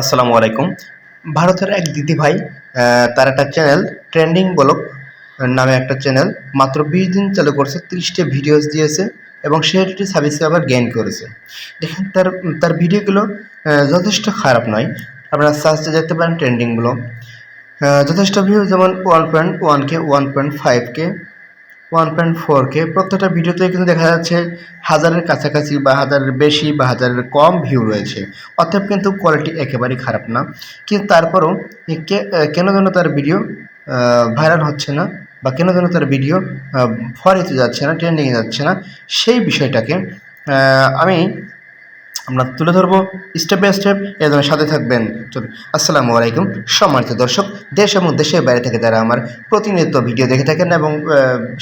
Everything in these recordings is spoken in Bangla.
আসসালামু আলাইকুম। ভারতের এক দিদি ভাই তার একটা চ্যানেল ট্রেন্ডিং ব্লগ নামে একটা চ্যানেল মাত্র বিশ দিন চালু করছে, তিরিশটা ভিডিওস দিয়েছে এবং সে একটি সাবস্ক্রাইবার গেইন করেছে। দেখেন, তার তার ভিডিওগুলো যথেষ্ট খারাপ নয়। আপনারা সার্চে দেখতে পারেন ট্রেন্ডিং ব্লগ যথেষ্ট ভিউ যেমন one point one K one point five K one point four K প্রত্যেকটা ভিডিওতে কিন্তু দেখা যাচ্ছে হাজারের কাছাকাছি বা হাজারের বেশি বা হাজারের কম ভিউ রয়েছে। অর্থাৎ কিন্তু কোয়ালিটি একেবারেই খারাপ না। কিন্তু তারপরও কেন যেন তার ভিডিও ভাইরাল হচ্ছে না বা কেন যেন তার ভিডিও ফরিতে যাচ্ছে না ট্রেন্ডিংয়ে যাচ্ছে না, সেই বিষয়টাকে আমি আমরা তুলে ধরবো স্টেপ বাই স্টেপ জন্য সাথে থাকবেন। চলুন আসসালামু আলাইকুম। সম্মানিত দর্শক, দেশ এবং দেশের বাইরে থেকে যারা আমার প্রতিনিয়ত ভিডিও দেখে থাকেন এবং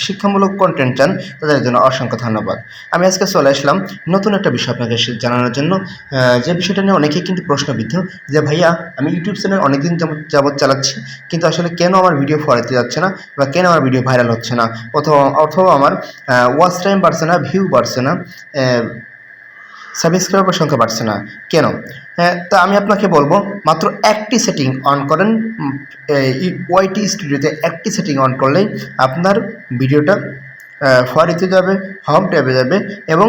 শিক্ষামূলক কন্টেন্ট চান, তাদের জন্য অসংখ্য ধন্যবাদ। আমি আজকে চলে আসলাম নতুন একটা বিষয় আপনাকে জানানোর জন্য। যে বিষয়টা নিয়ে অনেকেই কিন্তু প্রশ্নবিদ্ধ যে, ভাইয়া, আমি ইউটিউব চ্যানেল অনেকদিন যাবৎ চালাচ্ছি, কিন্তু আসলে কেন আমার ভিডিও ফরাতে যাচ্ছে না বা কেন আমার ভিডিও ভাইরাল হচ্ছে না? অথবা অথবা আমার ওয়াচ টাইম বাড়ছে না ভিউ বাড়ছে না সাবস্ক্রাইবার সংখ্যা বাড়ছে না। কেন? হ্যাঁ তা আমি আপনাকে বলব, মাত্র একটি সেটিং অন করেন ওয়াইটি স্টুডিওতে একটি সেটিং অন করলেই আপনার ভিডিওটা ফোয়ারিতে যাবে হোম ট্যাবে যাবে এবং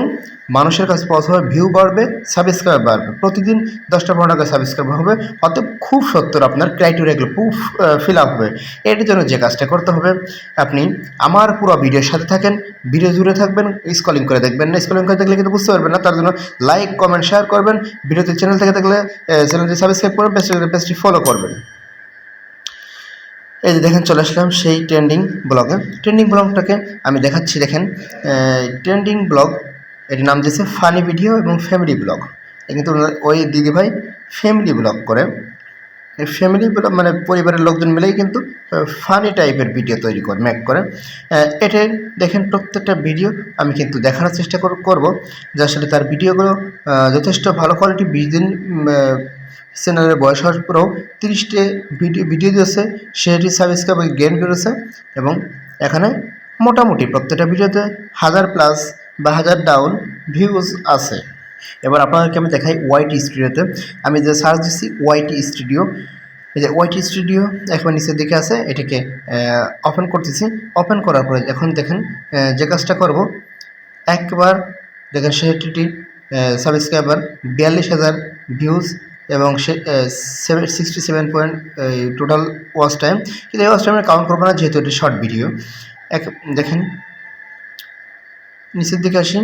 মানুষের কাছে পৌঁছাবে ভিউ বাড়বে সাবস্ক্রাইব বাড়বে। প্রতিদিন দশটা পনেরো টাকা সাবস্ক্রাইব হবে অতএব খুব সত্তর আপনার ক্রাইটেরিয়াগুলো প্রুফ ফিল আপ হবে। এটির জন্য যে কাজটা করতে হবে, আপনি আমার পুরো ভিডিওর সাথে থাকেন ভিডিও জুড়ে থাকবেন স্কলিং করে দেখবেন না স্কলিং করে দেখলে কিন্তু বুঝতে পারবেন না, তার জন্য লাইক কমেন্ট শেয়ার করবেন ভিডিওতে চ্যানেল থেকে থাকলে চ্যানেলটি সাবস্ক্রাইব করবেন পেজটি ফলো করবেন। এই যে দেখেন চলে আসলাম সেই ট্রেন্ডিং ব্লগে ট্রেন্ডিং ব্লগটাকে আমি দেখাচ্ছি দেখেন। ট্রেন্ডিং ব্লগ এটির নাম দিয়েছে ফানি ভিডিও এবং ফ্যামিলি ব্লগ কিন্তু ওই দিদিভাই ফ্যামিলি ব্লগ করে। ফ্যামিলি ব্লগ মানে পরিবারের লোকজন মিলেই কিন্তু ফানি টাইপের ভিডিও তৈরি করে মেক করে। আহ, দেখেন প্রত্যেকটা ভিডিও আমি কিন্তু দেখানোর চেষ্টা করব। যে আসলে তার ভিডিওগুলো যথেষ্ট ভালো কোয়ালিটি বিশ দিন চ্যানেলের বয়স হওয়ার পরেও তিরিশটি ভিডিও ভিডিও দিয়েছে, সেটি সাবস্ক্রাইব গেন করেছে এবং এখানে মোটামুটি প্রত্যেকটা ভিডিওতে হাজার প্লাস বা হাজার ডাউন ভিউজ আছে। এবার আপনাদেরকে আমি দেখাই ওয়াইটি স্টুডিওতে আমি যে সার্চ দিচ্ছি ওয়াইটি স্টুডিও এই যে ওয়াইটি স্টুডিও এখন নিচের দিকে আছে, এটাকে ওপেন করতেছি। ওপেন করার পরে এখন দেখেন যে কাজটা করব, একবার দেখেন সেটি সাবস্ক্রাইবার বিয়াল্লিশ হাজার ভিউজ এবং সে seven sixty seven point total watch time কিন্তু এই ওয়াচ টাইমে কাউন্ট করব না, যেহেতু এটি শর্ট ভিডিও এক, দেখেন। নিচের দিকে আসি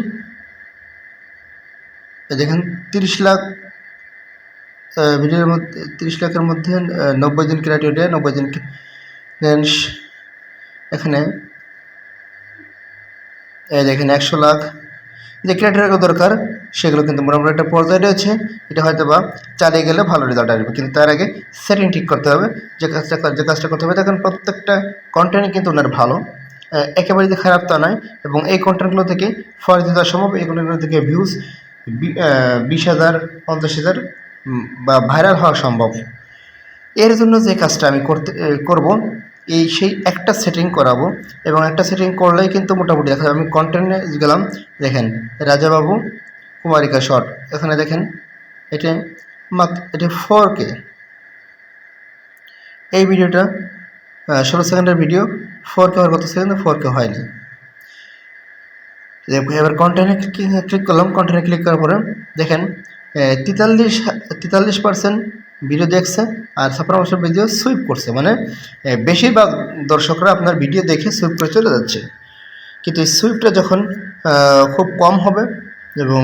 দেখেন, তিরিশ লাখ ভিডিওর মধ্যে, তিরিশ লাখের মধ্যে নব্বই জন ক্রাইটেরিয়া নব্বই জন দেন এখানে দেখেন, একশো লাখ যে ক্রাইটেরিয়াগুলো দরকার, সেগুলো কিন্তু মোটামুটি একটা পর্যায়ে রয়েছে। এটা হয়তো বা চালিয়ে গেলে ভালো রেজাল্ট আসবে। কিন্তু তার আগে সেটিং ঠিক করতে হবে। যে কাজটা যে কাজটা করতে হবে, দেখেন প্রত্যেকটা কন্টেন্ট কিন্তু ওনার ভালো। একেবারে যে খারাপ তা নয় এবং এই কন্টেন্টগুলো থেকে ফরিদ দেওয়া সম্ভব এই কন্টেন্টগুলো থেকে ভিউজ বিশ হাজার, পঞ্চাশ হাজার বা ভাইরাল হওয়া সম্ভব। এর জন্য যে কাজটা আমি করতে করব এই সেই একটা সেটিং করাবো এবং একটা সেটিং করলেই কিন্তু মোটামুটি দেখা আমি কন্টেন্টে গেলাম, দেখেন, রাজাবাবু, কুমারিকা শট এখানে দেখেন, এটা মাত্র এটা ফোর কে এই ভিডিওটা ষোলো সেকেন্ডের ভিডিও ফোর কে হওয়ার কত সেকেন্ড ফোর কে হয়নি। এবার কন্টেন্টে ক্লিক করলাম। কন্টেন্টে ক্লিক করার পরে, দেখেন তেতাল্লিশ তেতাল্লিশ পার্সেন্ট ভিডিও দেখছে আর ছাপ্পান্ন পার্সেন্ট ভিডিও সুইপ করছে। মানে বেশিরভাগ দর্শকরা আপনার ভিডিও দেখে সুইপ করে চলে যাচ্ছে। কিন্তু এই সুইপটা যখন খুব কম হবে এবং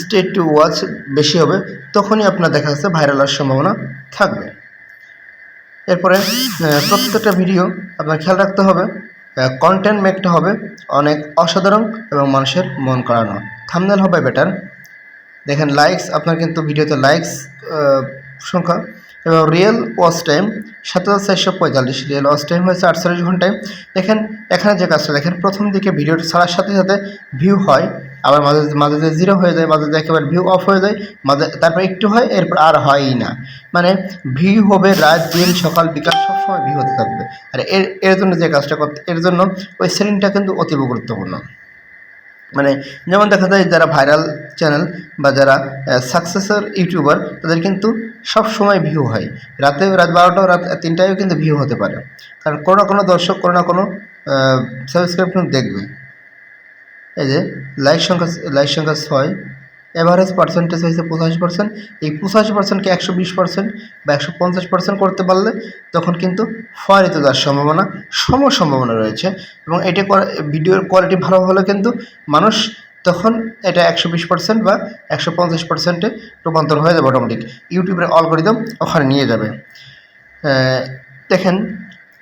স্টেট টু ওয়াচ বেশি হবে, তখনই আপনার দেখা যাচ্ছে ভাইরাল হওয়ার সম্ভাবনা থাকবে। এরপরে প্রত্যেকটা ভিডিও আপনার খেয়াল রাখতে হবে কন্টেন্ট মেকটা হবে অনেক অসাধারণ এবং মানুষের মন করানো। থামনেল হবে বেটার দেখেন লাইকস আপনার কিন্তু ভিডিওতে লাইকস সংখ্যা। এবং রিয়েল ওয়াচ টাইম সাত হাজার চারশো পঁয়তাল্লিশ। রিয়েল ওয়াচ টাইম হয়েছে আটচল্লিশ ঘন্টায়। দেখেন, এখানে যে কাজটা, দেখেন, প্রথম দিকে ভিডিওটা ছাড়ার সাথে সাথে ভিউ হয়, আবার মাঝে মাঝে যে জিরো হয়ে যায়, মাঝে একেবারে ভিউ অফ হয়ে যায়, মাঝে, তারপর একটু হয়, এরপর আর হয়ই না। মানে ভিউ হবে রাত দিন সকাল, বিকাল, সবসময় ভিউ হতে থাকবে। আর এর এর জন্য যে কাজটা করতে, এর জন্য ওই সেটিংটা কিন্তু অতীব গুরুত্বপূর্ণ। মানে যেমন দেখা যায় যারা ভাইরাল চ্যানেল বা যারা সাকসেসর ইউটিউবার তাদের কিন্তু সব সময় ভিউ হয়। রাতে রাত বারোটা রাত তিনটায়ও কিন্তু ভিউ হতে পারে। কারণ কোনো না কোনো দর্শক, কোনো না কোনো সাবস্ক্রাইব কিন্তু দেখবে। এই যে লাইক সংখ্যা লাইক সংখ্যা ছয় এভারেজ পার্সেন্টেজ হয়েছে পঁচাশি পার্সেন্ট এই পঁচাশি পার্সেন্টকে একশো বিশ পার্সেন্ট বা একশো পঞ্চাশ পার্সেন্ট করতে পারলে তখন কিন্তু ফয়ারিতে যাওয়ার সম্ভাবনা সম সম্ভাবনা রয়েছে এবং এটা ভিডিওর কোয়ালিটি ভালো হলে কিন্তু মানুষ তখন এটা একশো বিশ পার্সেন্ট বা একশো পঞ্চাশ পার্সেন্টে রূপান্তর হয়ে যাবে অটোমেটিক ইউটিউবের অলগোরিদম ওখানে নিয়ে যাবে। দেখেন,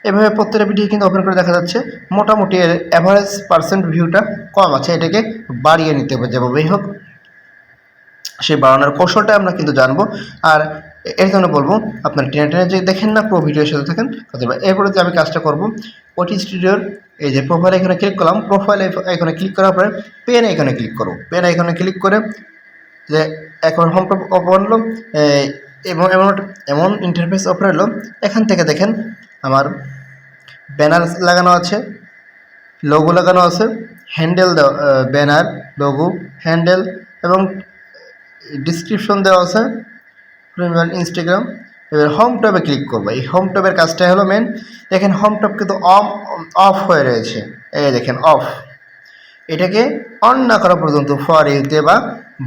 এভাবে প্রত্যেকটা ভিডিও কিন্তু ওপেন করে দেখা যাচ্ছে। মোটামুটি অ্যাভারেজ পার্সেন্ট ভিউটা কম আছে। এটাকে বাড়িয়ে নিতে হবে। যেভাবেই হোক সেই বাড়ানোর কৌশলটা আমরা কিন্তু জানব। আর এর জন্য বলব, আপনার টেনে টেনে যে দেখেন না পুরো ভিডিওর সাথে থাকেন এরপরে যে আমি কাজটা করব, ওটি স্টুডিওর এই যে প্রোফাইল এখানে ক্লিক করলাম প্রোফাইল এখানে ক্লিক করার পরে পেন এখানে ক্লিক করো পেন এখানে ক্লিক করে যে এখন হোম ওপেন হলো এবং এমন এমন ইন্টারফেস ওপেন হলো, এখান থেকে দেখেন আমার ব্যানার লাগানো আছে লোগো লাগানো আছে হ্যান্ডেল ব্যানার লোগো হ্যান্ডেল এবং ডিসক্রিপশন দেওয়া আছে ইনস্টাগ্রাম এবার হোম ট্যাবে ক্লিক করব। এই হোম ট্যাবের কাজটাই হলো মেন দেখেন হোম ট্যাব কিন্তু অফ অফ হয়ে রয়েছে। এই দেখেন অফ এটাকে অন না করা পর্যন্ত ফর ইউতে বা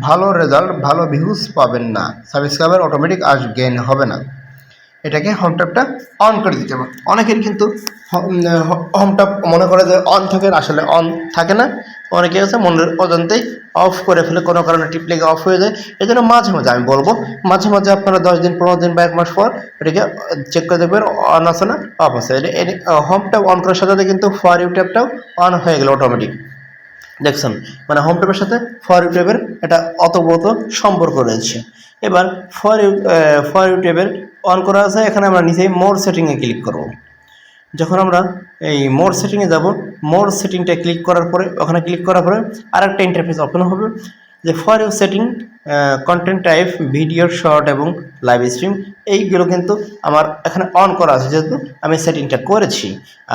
ভালো রেজাল্ট ভালো ভিউজ পাবেন না। সাবস্ক্রাইবার অটোমেটিক আস গেইন হবে না। এটাকে হোম ট্যাবটা অন করে দিতে হবে। অনেকের কিন্তু হোম ট্যাব মনে করে যে অন থাকে, আসলে অন থাকে না। অনেকে আছে, মনের অজান্তেই অফ করে ফেলে, কোনো কারণে টিপলে অফ হয়ে যায়। এই জন্য মাঝে মাঝে আমি বলব, মাঝে মাঝে আপনারা দশ দিন, পনেরো দিন বা এক মাস পর এটাকে চেক করে দেখবেন অন আছে না অফ আছে। হোম ট্যাব অন করার সাথে সাথে কিন্তু ফর ইউ ট্যাবটাও অন হয়ে গেল অটোমেটিক দেখছেন মানে হোম ট্যাবের সাথে ফর ইউ একটা অতপ্রত সম্পর্ক রয়েছে। এবার ফর ইউ ফর ইউ ট্যাবের অন করা আছে, এখানে আমরা নিচেই মোর সেটিংয়ে ক্লিক করব। যখন আমরা এই মোর সেটিংয়ে যাব মোর সেটিংটা ক্লিক করার পরে, ওখানে ক্লিক করার পরে আরেকটা ইন্টারফেস ওপেন হবে, যে for you setting content type video short এবং লাইভ স্ট্রিম এইগুলো কিন্তু আমার এখানে অন করা আছে, যেহেতু আমি সেটিংটা করেছি।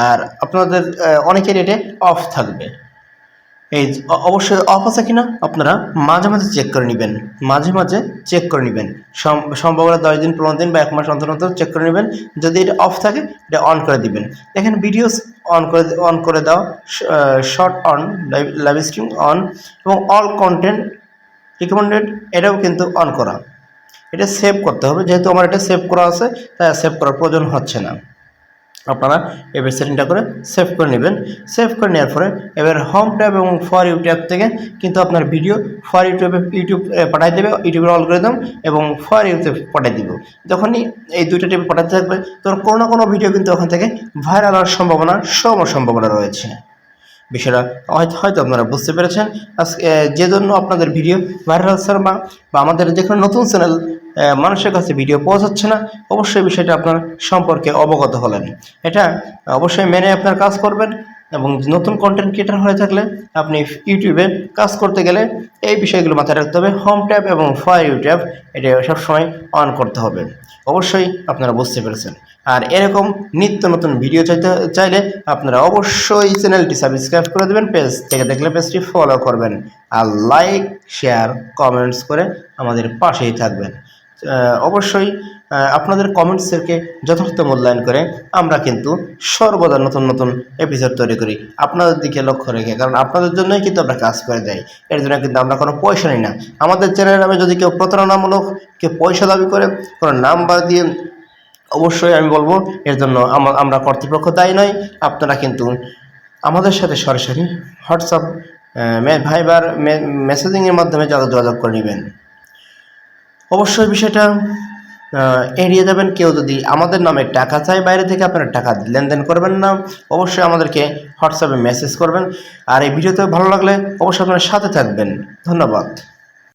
আর আপনাদের অনেকের এটা অফ থাকবে। এই অবশ্যই অফ আছে কিনা আপনারা মাঝে মাঝে চেক করে নেবেন। মাঝে মাঝে চেক করে নেবেন। সম- সম্ভব দশ দিন, পনেরো দিন বা এক মাস অন্তর অন্তর চেক করে নেবেন। যদি এটা অফ থাকে, এটা অন করে দিবেন। দেখেন ভিডিওস অন করে অন করে দাও short on live stream on এবং অল কন্টেন্ট রিকমেন্ডেড এটাও কিন্তু অন করা। এটা সেভ করতে হবে। যেহেতু আমার এটা সেভ করা আছে, তাই সেভ করার প্রয়োজন হচ্ছে না। আপনারা এবার সেটিংটা করে সেভ করে নেবেন। সেভ করে নেওয়ার পরে এবার হোম ট্যাব এবং ফর ইউটিউব থেকে কিন্তু আপনার ভিডিও ফর ইউটিউবে ইউটিউব পাঠাই দেবে ইউটিউবের দেবেন এবং ফর ইউটিউব পাঠিয়ে দিব। যখনই এই দুইটা ট্যাবে পাঠাতে থাকবে, তখন কোনো না কোনো ভিডিও কিন্তু ওখান থেকে ভাইরাল হওয়ার সম্ভাবনা, সম সম্ভাবনা রয়েছে। বিষয়টা হয়তো হয়তো আপনারা বুঝতে পেরেছেন। আজকে যে জন্য আপনাদের ভিডিও ভাইরাল হচ্ছে বা- আমাদের যে কোনো নতুন চ্যানেল মানুষের কাছে ভিডিও পৌঁছাচ্ছে না, অবশ্যই বিষয়টা আপনার সম্পর্কে অবগত হলেন। এটা অবশ্যই মেনে আপনার কাজ করবেন। এবং নতুন কন্টেন্ট ক্রিয়েটার হয়ে থাকলে আপনি ইউটিউবে কাজ করতে গেলে এই বিষয়গুলো মাথায় রাখতে হবে। হোম ট্যাব এবং ফায়ার ইউট্যাব এটা সবসময় অন করতে হবে। অবশ্যই আপনারা বুঝতে পেরেছেন। আর এরকম নিত্য নতুন ভিডিও চাইতে, চাইলে আপনারা অবশ্যই চ্যানেলটি সাবস্ক্রাইব করে দেবেন। পেজ থেকে দেখলে পেজটি ফলো করবেন আর লাইক শেয়ার কমেন্টস করে আমাদের পাশেই থাকবেন। অবশ্যই আপনাদের কমেন্টসকে যথার্থ মূল্যায়ন করে আমরা কিন্তু সর্বদা নতুন নতুন এপিসোড তৈরি করি। আপনাদের দিকে লক্ষ্য রেখে, কারণ আপনাদের জন্যই কিন্তু আমরা কাজ করে দেয় এর জন্য কিন্তু আমরা কোনো পয়সা নিই না। আমাদের চ্যানেলের নামে যদি কেউ প্রতারণামূলক কেউ পয়সা দাবি করে, কোনো নাম্বার দিয়ে অবশ্যই আমি বলব, এর জন্য আমা- আমরা কর্তৃপক্ষ দায়ী নয় আপনারা কিন্তু আমাদের সাথে সরাসরি হোয়াটসঅ্যাপ ভাইবার মেসেজিংয়ের মাধ্যমে যোগাযোগ করে নেবেন। অবশ্যই বিষয়টা এড়িয়ে যাবেন। কেউ যদি আমাদের নামে টাকা চায়, বাইরে থেকে আপনারা টাকা লেনদেন করবেন না। অবশ্যই আমাদেরকে হোয়াটসঅ্যাপে মেসেজ করবেন। আর এই ভিডিওতে ভালো লাগলে অবশ্যই আপনারা সাথে থাকবেন। ধন্যবাদ।